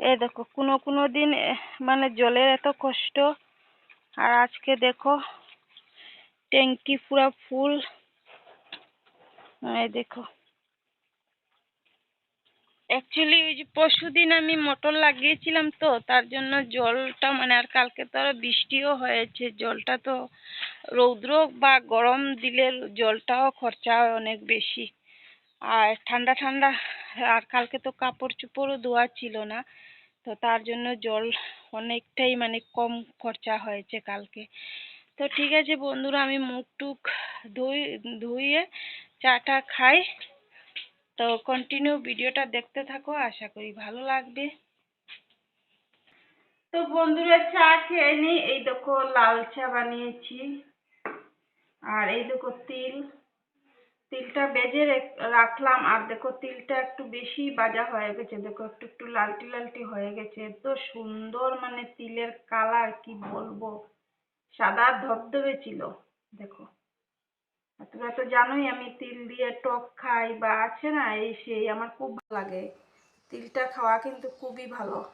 এ দেখো, কোনো কোনো দিন মানে জলের এত কষ্ট। আর আজকে দেখো ট্যাঙ্কি পুরা ফুল। এই দেখো। অ্যাকচুয়ালি ওই যে পরশু দিন আমি মোটর লাগিয়েছিলাম তো, তার জন্য জলটা মানে আর কালকে তো আর বৃষ্টিও হয়েছে। জলটা তো রৌদ্র বা গরম দিলে জলটাও খরচা হয় অনেক বেশি। আর ঠান্ডা ঠান্ডা, আর কালকে তো কাপড় চোপড়ও ধোয়া ছিল না। তো তার জন্য জল অনেকটাই মানে কম খরচা হয়েছে কালকে। তো ঠিক আছে বন্ধুরা, আমি মুখ টুক ধুই, ধুইয়ে চাটা খাই। তো কন্টিনিউ ভিডিওটা দেখতে থাকো, আশা করি ভালো লাগবে। তো বন্ধুরা চা খেয়ে নি, এই দেখো লাল চা বানিয়েছি। আর এই দেখো তিল। তিলটা বেজে রেখ- রাখলাম, আর দেখো তিলটা একটু বেশি বাজা হয়ে গেছে। দেখো একটু একটু লালটি লালটি হয়ে গেছে। এত সুন্দর মানে তিলের কালার, কি বলব? সাদা ধবধবে ছিল, দেখো। তোমরা তো জানোই আমি তিল দিয়ে টক খাই, বা আছে না, এই সেই, আমার খুব ভালো লাগে। তিলটা খাওয়া কিন্তু খুবই ভালো।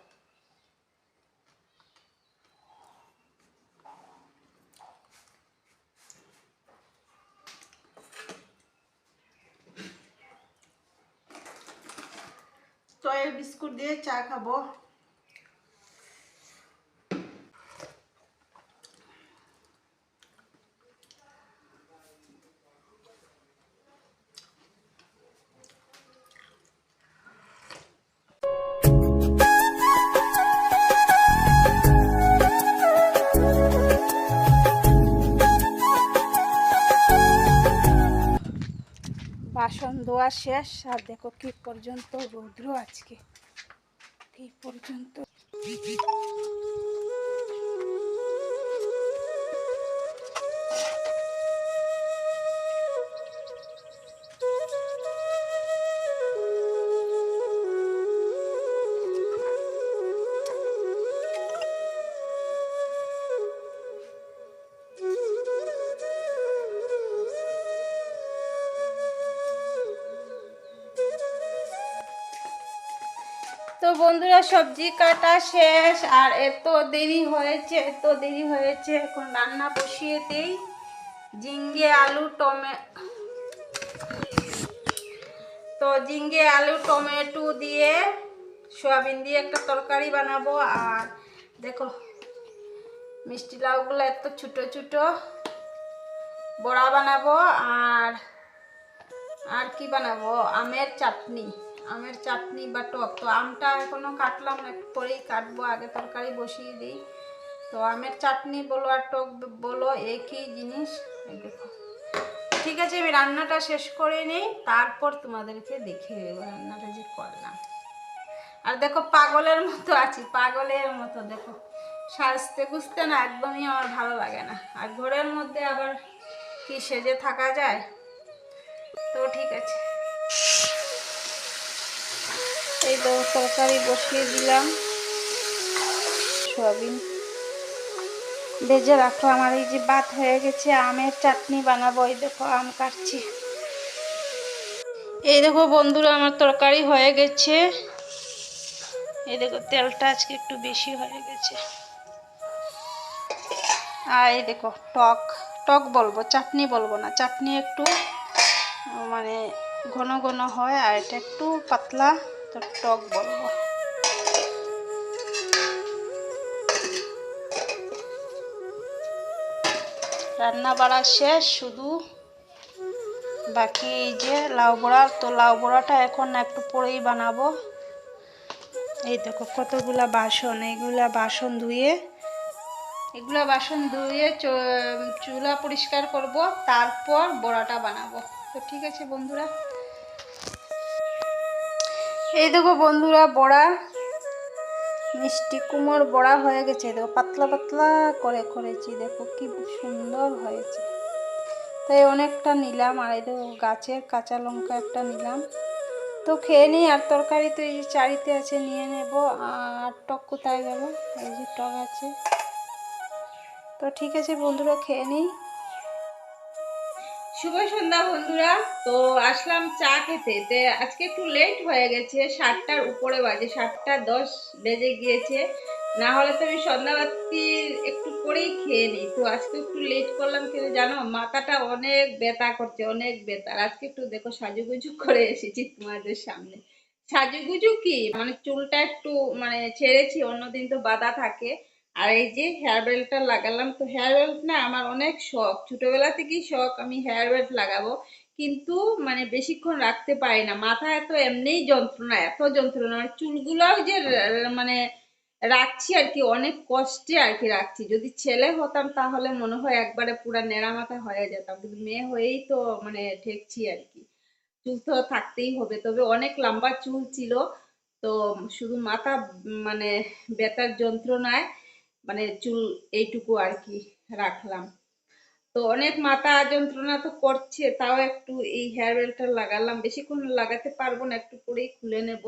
চয়ের বিস্কুট দিয়ে চা খাব ধোয়া শেষ আর দেখো কি পর্যন্ত রৌদ্র আজকে। কি পর্যন্ত। বন্ধুরা, সবজি কাটা শেষ। আর এত দেরি হয়েছে, এত দেরি হয়েছে। এখন রান্না বসিয়ে দেই। ঝিঙ্গে আলু, টমে, তো ঝিঙ্গে আলু, টমেটো দিয়ে সয়াবিন দিয়ে একটা তরকারি বানাবো। আর দেখো, মিষ্টি লাউগুলো এত ছোটো ছোটো বড়া বানাবো। আর আর কি বানাবো? আমের চাটনি। আমের চাটনি বা টক। তো আমটা এখনও কাটলাম পরেই কাটবো, আগে তরকারি বসিয়ে দিই। তো আমের চাটনি বলো আর টক বলো, একই জিনিস। দেখো। ঠিক আছে, আমি রান্নাটা শেষ করে নিই, তারপর তোমাদেরকে দেখে দেবো রান্নাটা যে করলাম। আর দেখো, পাগলের মতো আছি, পাগলের মতো, দেখো। সাজতে গুজতে না একদমই আমার ভালো লাগে না। আর ঘরের মধ্যে আবার কি সেজে থাকা যায়? তো ঠিক আছে। এই তরকারি বসিয়ে দিলাম। সয়াবিন। ভেজে রাখলাম। আমার এই যে ভাত হয়ে গেছে, আমের চাটনি বানাবো। এই দেখো, আম কাটছি। এই দেখো বন্ধুরা, আমার তরকারি হয়ে গেছে। এই দেখো, তেলটা আজকে একটু বেশি হয়ে গেছে। আর এই দেখো, টক। টক বলব, চাটনি বলব না। চাটনি একটু মানে ঘন ঘন হয়, আর এটা একটু পাতলা। তো টক বলব। রান্না বাড়া শেষ, শুধু বাকি এই যে লাউ বড়া। তো লাউ বড়াটা এখন একটু পরেই বানাবো। এই দেখো কতগুলা বাসন, এইগুলা বাসন ধুয়ে, এগুলা বাসন ধুয়ে চুলা পরিষ্কার করব, তারপর বড়াটা বানাবো। তো ঠিক আছে বন্ধুরা। এই দেখো বন্ধুরা, বড়া। মিষ্টি কুমোর বড়া হয়ে গেছে। দেখো, পাতলা পাতলা করে করেছি। দেখো, কি সুন্দর হয়েছে। তাই অনেকটা নিলাম। আর এই দেখো, গাছের কাঁচা লঙ্কা একটা নিলাম। তো খেয়ে নিই। আর তরকারি তো এই যে চারিতে আছে, নিয়ে নেব। আর টক কোথায় গেল? এই যে টক আছে। তো ঠিক আছে বন্ধুরা, খেয়ে নিই। শুভ সন্ধ্যা বন্ধুরা। তো আসলাম চা খেতে। আজকে একটু লেট হয়ে গেছে, সাতটার উপরে বাজে, সাতটা দশ বেজে গিয়েছে। না হলে তো আমি সন্ধ্যাবাতি একটু পরেই খেয়ে নিই। তো আজকে একটু লেট করলাম কেন জানো? মাথাটা অনেক ব্যথা করছে, অনেক ব্যথা। আজকে একটু দেখো সাজুগুজু করে এসেছি তোমাদের সামনে। সাজুগুজু কি? মানে চুলটা একটু মানে ছেড়েছি, অন্যদিন তো বাঁধা থাকে। আর এই যে হেয়ার বেল্টটা লাগালাম, তো হেয়ার বেল্ট না আমার অনেক শখ। ছোটবেলা থেকেই শখ আমি হেয়ার বেল্ট লাগাবো। কিন্তু মানে বেশিক্ষণ রাখতে পারি না। মাথায় তো এমনিই যন্ত্রণা, এত যন্ত্রণা। মানে চুলগুলোও যে মানে রাখছি আর কি, অনেক কষ্টে আর কি রাখছি। যদি ছেলে হতাম তাহলে মনে হয় একবারে পুরো নেড়া মাথা হয়ে যেতাম। কিন্তু মেয়ে হয়েই তো মানে ঠেকছি আর কি। চুল তো থাকতেই হবে। তবে অনেক লম্বা চুল ছিল। তো শুধু মাথা মানে ব্যথার যন্ত্রণায় মানে চুল এইটুকু আর কি রাখলাম। তো অনেক মাথা যন্ত্রণা তো করছে, তাও একটু এই হেয়ার অয়েলটা লাগালাম। বেশিক্ষণ লাগাতে পারব না, একটু করেই খুলে নেব।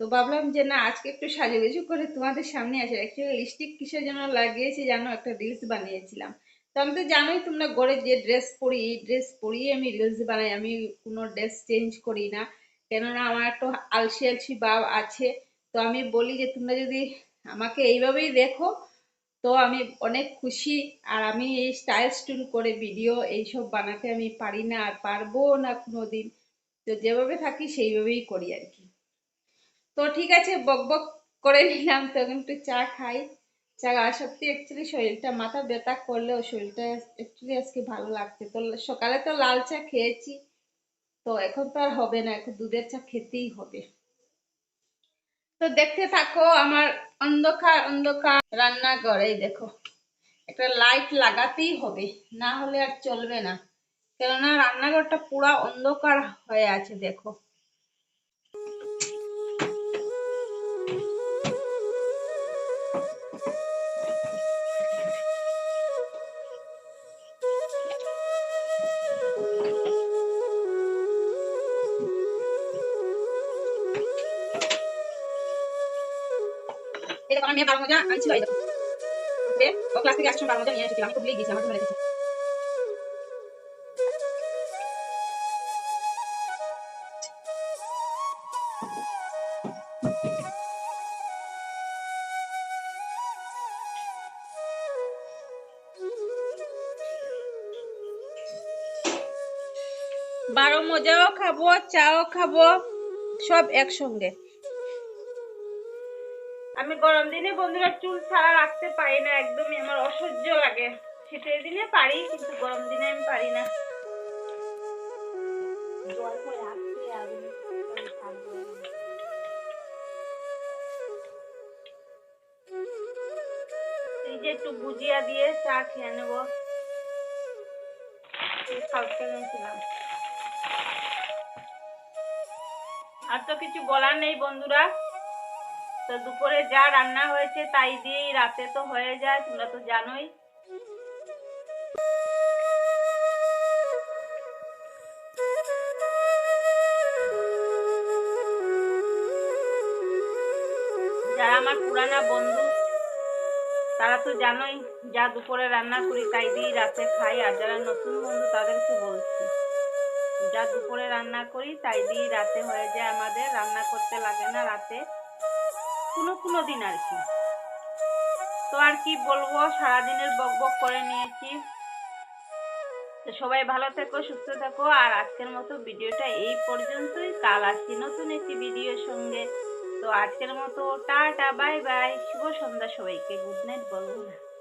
তো ভাবলাম যে না, আজকে একটু সাজুগুজু করে তোমাদের সামনে আসে। অ্যাকচুয়ালি লিপস্টিক কিসের জন্য লাগিয়েছি জানো? একটা রিলস বানিয়েছিলাম। তো আমি তো জানোই তোমরা ঘরে যে ড্রেস পরি, এই ড্রেস পরিয়ে আমি রিলস বানাই। আমি কোনো ড্রেস চেঞ্জ করি না। কেননা আমার একটু আলসি আলসি ভাব আছে। তো আমি বলি যে তোমরা যদি আমাকে এইভাবেই দেখো তো আমি অনেক খুশি আর আমি এই স্টাইল স্টুল করে ভিডিও এইসব বানাতে আমি পারি না আর পারব না কোনোদিন। তো যেভাবে থাকি সেইভাবেই করি আর কি। তো ঠিক আছে, বক বক করে নিলাম। তো এখন একটু চা খাই। চা আর সত্যি অ্যাকচুয়ালি শরীরটা, মাথা ব্যথা করলেও শরীরটা অ্যাকচুয়ালি আজকে ভালো লাগছে। তো সকালে তো লাল চা খেয়েছি। তো এখন তো আর হবে না, এখন দুধের চা খেতেই হবে। তো দেখতে থাকো, আমার অন্ধকার অন্ধকার রান্নাঘর, এই দেখো। একটা লাইট লাগাতেই হবে, না হলে আর চলবে না। কেননা রান্নাঘরটা পুরা অন্ধকার হয়ে আছে, দেখো। আমার মেয়ে বারো মজা আনছিল ও ক্লাস থেকে আসছিল বারো মজা নিয়ে এসেছিল আমি ভুলে গেছি আমার রেখেছি বারো মজাও খাব, চাও খাব, সব একসঙ্গে। আমি গরম দিনে বন্ধুরা চুল ছাড়া রাখতে পারি না, একদমই আমার অসহ্য লাগে। শীতের দিনে পারি, কিন্তু গরম দিনে আমি পারি না। যে একটু দিয়ে চা খেয়ে নেব। আর তো কিছু বলার নেই বন্ধুরা। তো দুপুরে যা রান্না হয়েছে তাই দিয়েই রাতে তো হয়ে যায়, তোমরা তো জানোই। যারা আমার পুরানা বন্ধু, তারা তো জানোই, যা দুপুরে রান্না করি তাই দিয়েই রাতে খাই, আর যারা নতুন বন্ধু তাদেরকে বলছি? যা দুপুরে রান্না করি তাই দিয়েই রাতে হয়ে যায় আমাদের, রান্না করতে লাগে না রাতে। কোনো কোনো দিন আর কি। তো আর কি বলব, সারাদিনের বক বক করে নিয়েছি। তো সবাই ভালো থেকো, সুস্থ থাকো। আর আজকের মতো ভিডিওটা এই পর্যন্তই। কাল আসছি নতুন একটি ভিডিওর সঙ্গে। তো আজকের মতো টাটা, বাই বাই। শুভ সন্ধ্যা সবাইকে। গুড নাইট বলব না